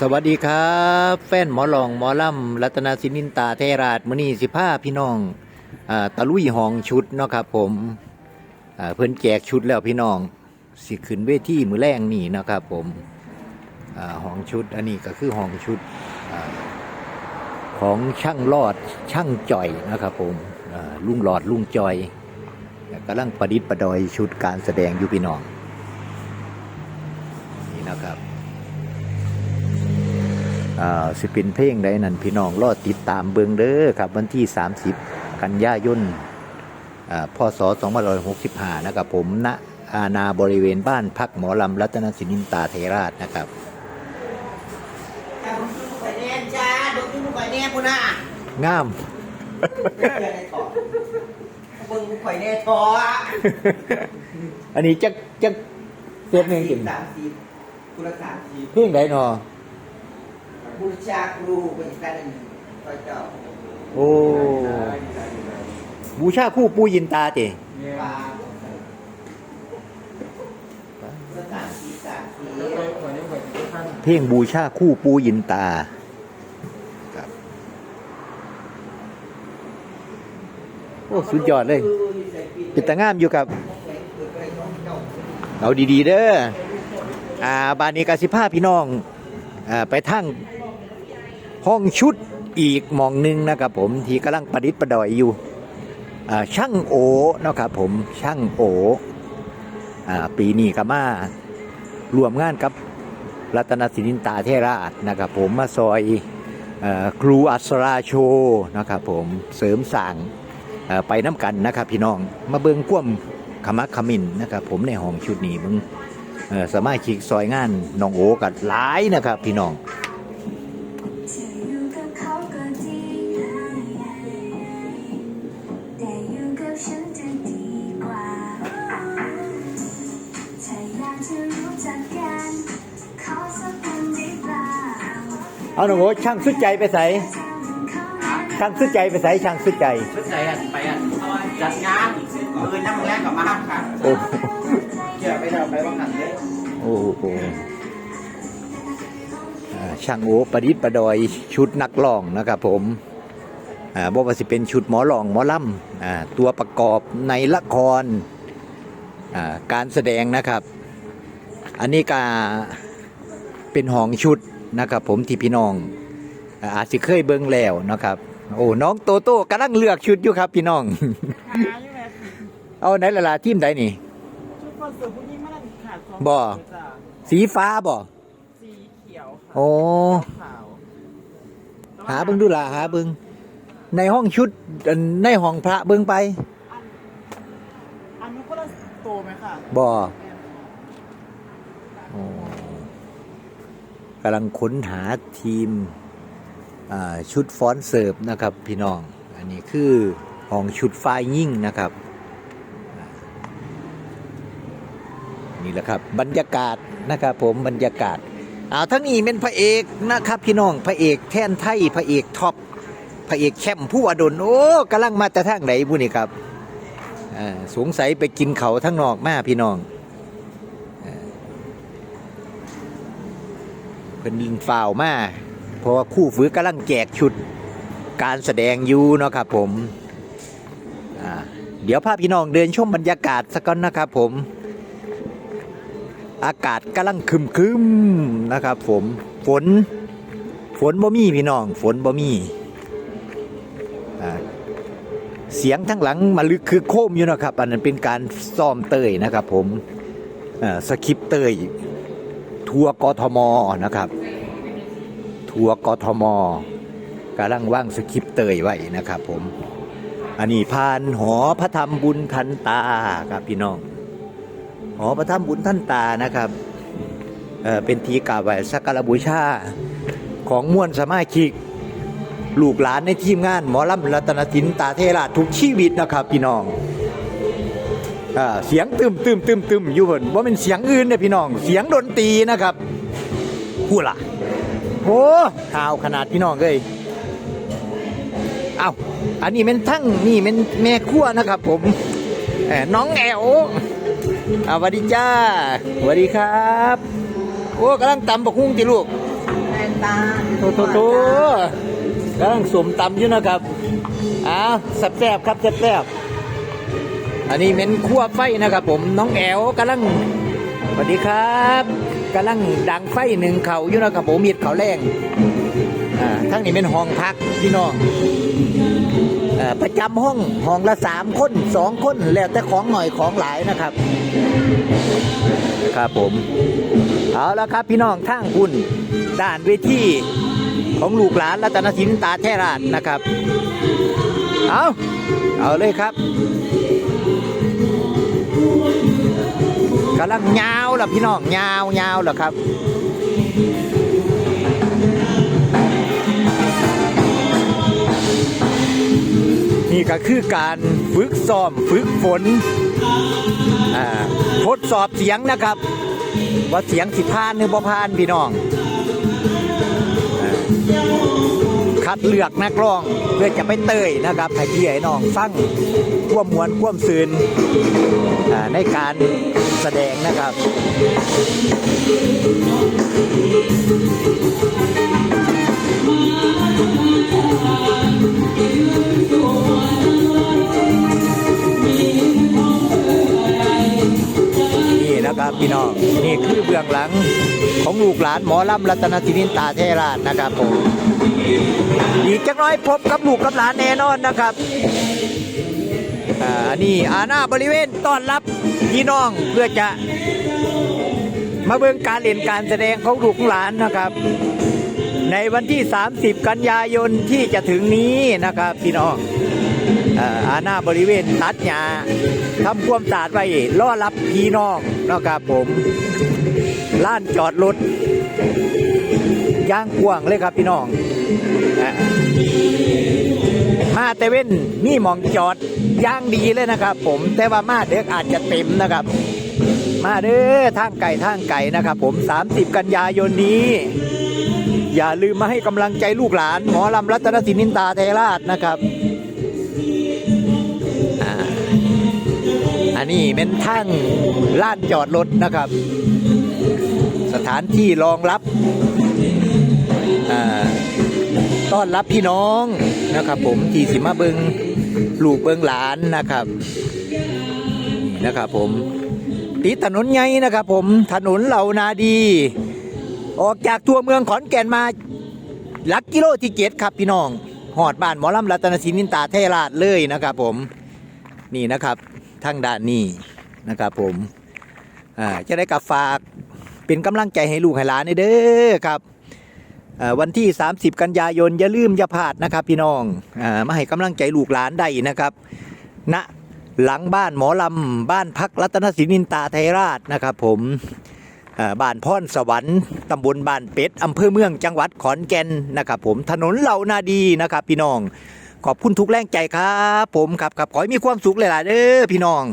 สวัสดีครับ แฟนหมอลองหมอลำรัตนสินินตาเทราชมณีสิผ้าพี่น้องอาตะลุยหองชุดเนาะครับผมอ่าเพิ่นแจกชุดแล้วพี่น้อง สิขึ้นเวทีมือแรงนี่นะครับผมอาหองชุดอันนี้ก็คือหองชุดอของช่างรอดช่างจ่อยนะครับผมอ่าลุงหลอดลุงจอยกำลังประดิษฐ์ประดอยชุดการแสดงอยู่พี่น้องนี่นะครับ สิเป็นเพลงใดนั่นพี่น้องรอติดตามเบิงเด้อครับวันที่ 30 กันยายนอ่าพศ2565 นะครับผมณอาณาบริเวณบ้านพักหมอลำรัตนสินินตาเทราชนะครับไปแน่จ้าดูที่มึงไปแน่กูนะงามเดี๋ยวได้ต่อมึงกูไปแน่ทออันนี้จักจักเสียบเพลงกินสามสิบกูละสามสิบเพลงใดนอ บูชาครูเป็นการหนึ่งคอยเจ้าโอ้ บูชาคู่ปูยินตาเจปลาสามสิบสามสิบเพลงบูชาคู่ปูยินตาครับโอ้สุดยอดเลยเป็นตางามอยู่ครับ เอาดีๆเด้ออ่าบานนี้กสิภาพี่น้องอ่าไปทั้ง ห้องชุดอีกมองหนึงนะครับผมที่กำลังประดิษฐ์ประดอยอยู่ช่างโอนะครับผมช่างโอ,อปีนี้ก็มารวมงานกับรัตนศินินตาเทราชนะครับผมมาซอยอครูอัศราโชนะครับผมเสริมสร้างไปน้ำกันนะครับพี่น้องมาเบิงกว่มขมักขมินนะครับผมในห้องชุดนี้มึงสามารถขีกซอยงานน้องโอกัดหลายนะครับพี่น้อง เอาน้องโอช่างสุดใจไปใส่เขาช่างสุดใจไปใส่ช่างสุดใจชุดไหนอะไปอะจัดงานปืนน้ำแรงกับมาค่ะโอ้เกี่ยวไปเราไปบ้างหันเลยโอ้โหอ่าช่างโอประดิษฐ์ประดอยชุดนักร้องนะครับผมอ่าบอกว่าสิเป็นชุดหมอลองหมอลำอ่าตัวประกอบในละครอ่าการแสดงนะครับ อันนี้ก็เป็นห้องชุด นะครับผมที่พี่น้องอ่าอาจสิเคยเบิ่งแล้วนะครับโอ้น้องโตโต้กำลังเลือกชุดอยู่ครับพี่น้องหาอยู่แม่เอาไหนละล่ะทีมใดนี่ชุดคอนเสิร์ตพวกนี้มันขาดสองบ่จ้ะสีฟ้าบ่สีเขียวค่ะโอ้ขาวหาเบิ่งดูล่ะหาเบิ่งในห้องชุดอันในห้องพระเบิ่งไปอันอันนี้ก็ละโตไหมค่ะบ่โอ้กำลังค้นหาทีมชุดฟ้อนเสิร์ฟนะครับพี่น้อง อันนี้คือห้องชุดไฟยิ่งนะครับ นี่แหละครับบรรยากาศนะครับผมบรรยากาศเอาทั้งนี้เป็นพระเอกนะครับพี่น้องพระเอกแท่นไทยพระเอกท็อปพระเอกแชมป์ผู้อดลโอ้กำลังมาแต่ทางไหนบุนี่ครับสงสัยไปกินเขาทั้งนอกมาพี่น้องอ่าเพิ่นลินฝ่าวมาเพราะว่าคู่ฝือกำลังแจกชุดการแสดงอยู่เนาะครับผมเดี๋ยวพาพพี่น้องเดินชมบรรยากาศสักก่อนนะครับผม อากาศกำลังคึมคึมๆนะครับผมฝนฝนบ่มีพี่น้อง ฝนบ่มีเสียงทั้งหลังมาลึกคือโคมอยู่นะครับ อันนั้นเป็นการซ้อมเตยนะครับผมอ่อสคริปเตยทัวร์กทมนะครับ ทัวร์กทมกำลังว่างสคริปเตยไว้นะครับผม อันนี้พานหอพระธรรมบุญทันตาครับพี่น้อง หอพระธรรมบุญทันตานะครับเอ่อเป็นทีกาไว้สักการบูชาของม่วลสมาชิกลูกหลานในทีมงานหมอลำรัตนสินตาเทราทุกชีวิตนะครับ พี่น้องอ่าเสียงตึมตึมตึมตึมอยู่บนว่าเป็นเสียงอื่นเนี่ยพี่น้อง เสียงดนตรีนะครับพูดล่ะ โอ้ข่าวขนาดพี่น้องเลยเอาอันนี้เป็นทั้งนี่เป็นแม่ครัวนะครับ ผมเอ่อน้องแอวอ่าสวัสดีจ้าสวัสดีครับ โอ้กำลังตำบักฮุ้งจีลูกแม่ตาโตโตโตกำลังสมตำอยู่นะครับอ้าวแซ่บๆครับแซ่บๆอันนี้เป็นคั่วไฟนะครับ ผมน้องแอวกำลังสวัสดีครับ กำลังดังไฟหนึ่งเขาอยู่นะครับผมมีดเขาแรงอ่าทั้งนี้เป็นห้องพักพี่น้องอ่อประจำห้องห้องละสามคนสองคนแล้วแต่ของหน่อยของหลายนะครับ ครับผม เอาละครับพี่น้องทางคุณด้านเวทีของลูกหลานรัตนสินตาแท่ราชนะครับ เอาเอาเลยครับ กำลังยาวล่ะพี่น้องยาวยาวล่ะครับนี่ก็คือการฝึกซ้อมฝึกฝนทดสอบเสียงนะครับ ว่าเสียงสิพานหรือบ่พานพี่น้อง คัดเลือกนักร้องเพื่อจะไปเตยนะครับให้พี่ให้น้องฟังควมมวนควมซืนในการแสดงนะครับ พี่น้องนี่คือเบื้องหลังของลูกหลานหมอลำรัตนศินินตาเทราชนะครับผมอีกจักน้อยพบกับลูกกับหลานแน่นอนนะครับอ่านี่อาณาบริเวณต้อนรับพี่น้องเพื่อจะมาเบิ่งการเล่นการแสดงของลูกหลานนะครับ ในวันที่ 30 กันยายนที่จะถึงนี้นะครับพี่น้อง อาณาบริเวณตัดหญ้าทำความสะอาดไว้ล่อรับพี่น้องนะครับผมล้านจอดรถย่างกว้างเลยครับพี่น้องอมาแต่เว้นนี่มองจอดย่างดีเลยนะครับ ผมแต่ว่ามาเด็กอาจจะเต็มนะครับ มาเด้อทางไก่ทางไก่นะครับ ผม 30 กันยายนนี้ อย่าลืมมาให้กำลังใจลูกหลาน หมอลำรัตนศินินตาเทราชนะครับ นนี้เป็นทางลานจอดรถนะครับ สถานที่รองรับต้อนรับพี่น้องนะครับผมที่สิมาเบิงลูกเบิงหลานนะครับนี่นะครับผมติดถนนใหญ่นะครับผมถนนเหล่านาดี ออกจากตัวเมืองขอนแก่นมาหลักกิโลที่เจ็ดครับพี่น้องหอดบ้านหมอลำรัตนศินินตาเทราชเลยนะครับผมนี่นะครับ ทางด้านนี้นะครับผมอ่าจะได้กับฝากเป็นกำลังใจให้ลูกให้หลานเด้อครับอ่าวันที่ 30 กันยายนอย่าลืมอย่าพลาดนะครับ พี่น้องอามาให้กำลังใจลูกหลานได้นะครับณหลังบ้านหมอลำบ้านพักรัตนศินินตาไทยราชนะครับ ผมอ่าบ้านพรสวรรค์ตำบลบ้านเป็ดอำเภอเมืองจังหวัดขอนแก่นนะครับ ผมถนนเหล่านาดีนะครับ พี่น้อง ขอบคุณทุกแรงใจครับ ผมครับครับขอให้มีความสุขหลายๆเด้อพี่น้อง